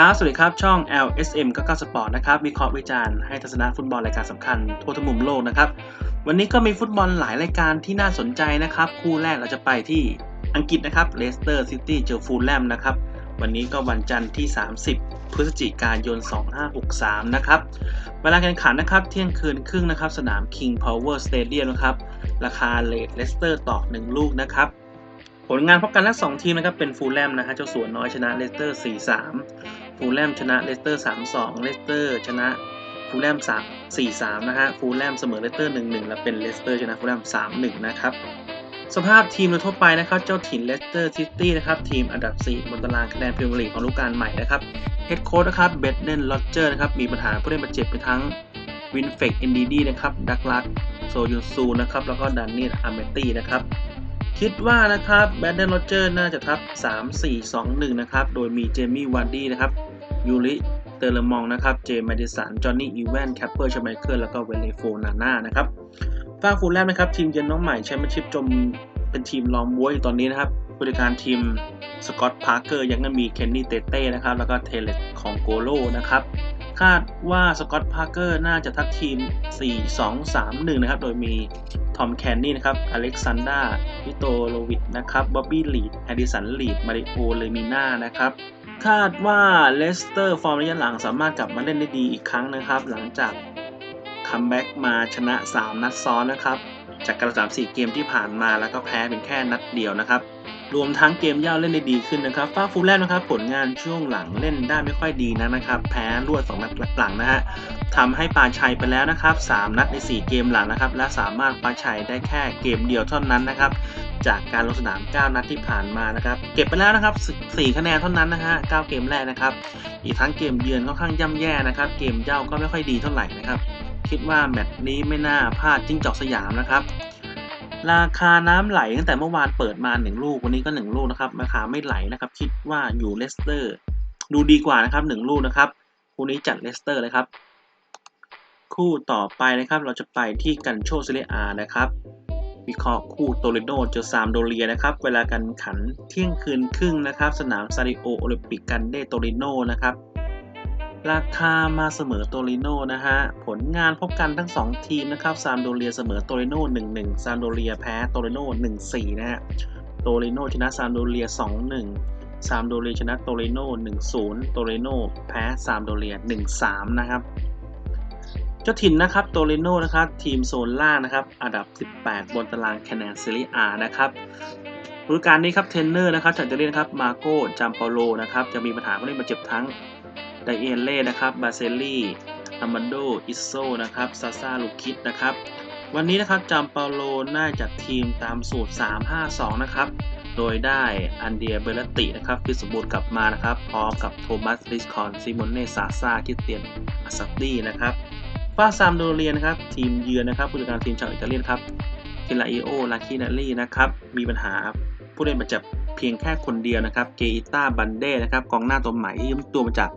ครับ สวัสดีครับ ช่อง LSM 99 Sport นะครับ วิเคราะห์วิจารณ์ให้ทัศนะฟุตบอลรายการสำคัญทั่วทั้งมุมโลกนะครับ วันนี้ก็มีฟุตบอลหลายรายการที่น่าสนใจนะครับ คู่แรกเราจะไปที่อังกฤษนะครับ เลสเตอร์ซิตี้เจอฟูลแลมนะครับ วันนี้ก็วันจันทร์ที่ 30 พฤศจิกายน 2563 นะครับ เวลาการแข่งขันนะครับ เที่ยงคืนครึ่งนะครับ สนาม King Power Stadium นะครับ ราคาเลทเลสเตอร์ต่อ1ลูกนะครับ ผลงานพบกันทั้งสองทีมนะครับเป็นฟูลแลมนะฮะเจ้าสวนน้อยชนะเลสเตอร์4-3ฟูลแลมชนะเลสเตอร์3-2เลสเตอร์ชนะฟูลแลม3 4-3นะฮะฟูลแลมเสมอเลสเตอร์1-1 และเป็นเลสเตอร์ชนะฟูลแลม3-1 นะครับ สภาพทีมโดยทั่วไปนะครับ เจ้าถิ่นเลสเตอร์ซิตี้นะครับ ทีมอันดับ 4 บนตารางคะแนนพรีเมียร์ลีกของฤดูกาลใหม่นะครับเฮดโค้ชนะครับเบดเดนโรเจอร์นะครับ มีปัญหาผู้เล่นบาดเจ็บไปทั้งวินเฟกเอนดีดีนะครับ ดักลัสโซยุนซูนะครับ แล้วก็ดันนี่อาร์เมตี้นะครับ คิดว่านะครับแบดเดนโรเจอร์น่าจะทับ 3-4-2-1 นะครับ โดยมีเจมี่วาร์ดี้นะครับ ยูริ เตอร์เลมองนะครับ เจมส์ดิสัน จอห์นนี่ อีแวนแคปเปอร์ชไมเคิลแล้วก็เวเลโฟนาน่านะครับฝ้าฟูลแลมนะครับ ทีมเยือนน้องใหม่แชมเปี้ยนชิพจมเป็นทีมรองบ้วยอยตอนนี้นะครับผู้จัดการทีมสกอตต์พาร์เกอร์ยังมีเคนนี่เตเต้นะครับ แล้วก็เทเลตของโกโลนะครับ คาดว่าสกอตต์พาร์เกอร์น่าจะทักทีม 4-2-3-1 นะครับ โดยมี ทอมแคนนี่นะครับ อเล็กซานดราวิโตโลวิดนะครับบ๊อบบี้ลีดแอดิสันลีดมาริโอเลมิน่านะครับ คาดว่าเลสเตอร์ฟอร์มระยะหลังสามารถกลับมาเล่นได้ดีอีกครั้งนะครับ หลังจากคัมแบ็กมาชนะ 3 นัดซ้อนนะครับ จากการสามสี่เกมที่ผ่านมาแล้วก็แพ้เป็นแค่นัดเดียวนะครับ รวมทั้งเกมเย่าเล่นได้ดีขึ้นนะครับฟ้าฟูแลมนะครับผลงานช่วงหลังเล่นได้ไม่ค่อยดีนะนะครับ แพ้รวด2นัดหลังนะฮะทำให้ปาชัยไปแล้วนะครับ3นัดใน 4 เกมหลังนะครับ และสามารถปาชัยได้แค่เกมเดียวเท่านั้นนะครับ จากการลงสนาม 9 นัดที่ผ่านมานะครับ เก็บไปแล้วนะครับ 4 คะแนนเท่านั้นนะฮะ 9 เกมแรกนะครับ อีกทั้งเกมเยือนค่อนข้างย่ำแย่นะครับ เกมเย่าก็ไม่ค่อยดีเท่าไหร่นะครับ คิดว่าแมตช์นี้ไม่น่าพลาดจิ้งจอกสยามนะครับ ราคาน้ำไหลตั้งแต่เมื่อวานเปิดมา 1 ลูก วันนี้ก็ 1 ลูกนะครับ ราคาไม่ไหลนะครับ คิดว่าอยู่เลสเตอร์ ดูดีกว่านะครับ 1 ลูกนะครับคู่นี้จัดเลสเตอร์เลยครับ คู่ต่อไปนะครับ เราจะไปที่กันโชซิเลอานะครับ วิเคราะห์คู่โตเลโดเจอซามโดเรียนะครับ เวลากันขันเที่ยงคืนครึ่งนะครับ สนามซาริโอโอลิมปิกกันเดโตริโนนะครับ ราคามาเสมอโตริโนนะฮะ ผลงานพบกันทั้ง 2 ทีมนะครับซามโดเรียเสมอโตริโน1-1ซามโดเรียแพ้โตริโน1-4 นะฮะ โตริโนชนะซามโดเรีย 2-1 ซามโดเรียชนะโตริโน1-0 โตริโนแพ้ซามโดเรีย 1-3 นะครับ เจ้าถิ่นนะครับโตริโนนะครับทีมโซนล่างนะครับ อันดับ 18 บนตารางคะแนนซีรีอานะครับฤดูกาลนี้ครับเทรนเนอร์นะครับจากจเล่นนะครับมาโก้จัมเปโลนะครับจะมีปัญหาผู้เล่นบาดเจ็บทั้ง ไดเอเล่นะครับบาเซลี่อามันโดอิโซนะครับซาซาลูคิดนะครับวันนี้นะครับจัมเปาโลน่าจากทีมตามสูตร 3-5-2 นะครับ โดยได้อันเดียเบลตินะครับฟิสบูรกลับมานะครับ พร้อมกับโทมัสลิสคอนซิโมเน่ซาซาคิเตียนอาซัตตี้นะครับฝ้าซามโดเรียนะครับ ทีมเยือนนะครับผู้จัดการทีมชาวอิตาเลียนครับเคลาอิโอลาคินารีนะครับ มีปัญหาผู้เล่นบาดเจ็บ เพียงแค่คนเดียวนะครับเกอิต้าบันเด้นะครับกองหน้าตัวใหม่ที่ยืมตัวมาจาก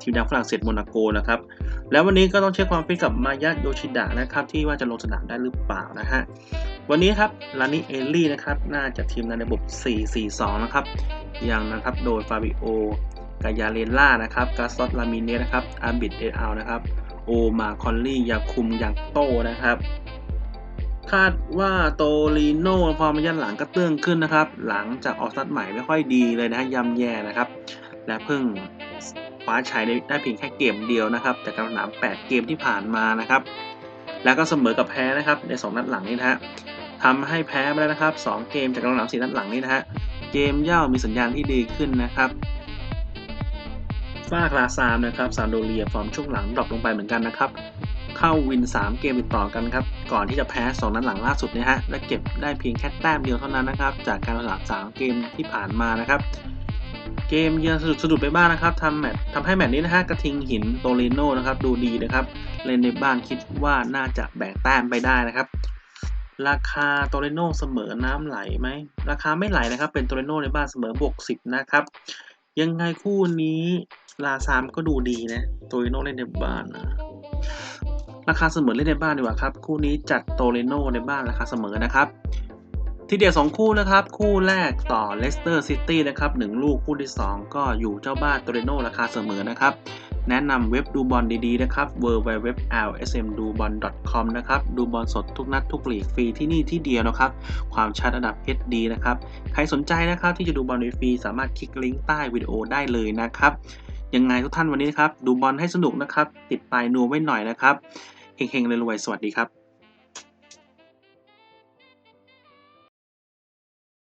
ทีมดังฝรั่งเศสโมนาโกนะครับแล้ววันนี้ก็ต้องเช็คความฟิตกับมายะโยชิดะนะครับที่ว่าจะลงสนามได้หรือเปล่านะฮะวันนี้ครับลานิเอลลี่นะครับน่าจะทีมในระบบ 4-4-2 นะครับอยังนะครับโดยฟาบิโอกายาเลล่านะครับกาซอตลามิเนนะครับอาบิดเอลนะครับโอมาคอนลี่ยาคุมยังโตนะครับ คาดว่าโตลีโน่ฟอร์มยันหลังก็เตื้องขึ้นนะครับ หลังจากออกสตาร์ทใหม่ไม่ค่อยดีเลยนะฮะยำแย่นะครับ และเพิ่งคว้าชัยได้เพียงแค่เกมเดียวนะครับ จากการสนาม 8 เกมที่ผ่านมานะครับ แล้วก็เสมอกับแพ้นะครับ ใน 2 นัดหลังนี้นะฮะทำให้แพ้ไปแล้วนะครับ 2 เกมจากการสนาม4นัดหลังนี้นะฮะเกมเย่ามีสัญญาณที่ดีขึ้นนะครับฟากลาซามนะครับซานโดเรียฟอร์มช่วงหลังดรอปลงไปเหมือนกันนะครับ เข้าวิน 3 เกมติดต่อกันครับ ก่อนที่จะแพ้ 2 นัดหลังล่าสุดนะฮะ และเก็บได้เพียงแค่แต้มเดียวเท่านั้นนะครับ จากการสลับ3เกมที่ผ่านมานะครับ เกมเยือนสะดุดสะดุดไปบ้างนะครับทำแมตทำให้แมตช์นี้นะฮะกระทิงหินโตเลโนนะครับดูดีนะครับ เล่นในบ้านคิดว่าน่าจะแบกแต้มไปได้นะครับราคาโตเลโนเสมอน้ำไหลไหม ราคาไม่ไหลนะครับ เป็นโตเลโนในบ้านเสมอบวก10นะครับ ยังไงคู่นี้ลาซามก็ดูดีนะ โตเลโนเล่นในบ้านนะ ราคาเสมอเล่นในบ้านดีกว่าครับ คู่นี้จัดโตเลโนในบ้านราคาเสมอนะครับ ทีเดียว2คู่นะครับ คู่แรกต่อเลสเตอร์ซิตี้นะครับ1ลูกคู่ที่ 2 ก็อยู่เจ้าบ้านโตเรโนราคาเสมอนะครับแนะนำเว็บดูบอลดีๆ นะครับ w w w l s m d u b o l c o m นะครับ ดูบอลสดทุกนัดทุกลีกฟรีที่นี่ที่เดียวนะครับ ความชัดระดับ HD นะครับ ใครสนใจนะครับที่จะดูบอลฟรีสามารถคลิกลิงก์ใต้วิดีโอได้เลยนะครับ ยังไงทุกท่านวันนี้นะครับ ดูบอลให้สนุกนะครับ ติดปลายนูไว้หน่อยนะครับเฮงๆรวยๆสวัสดีครับ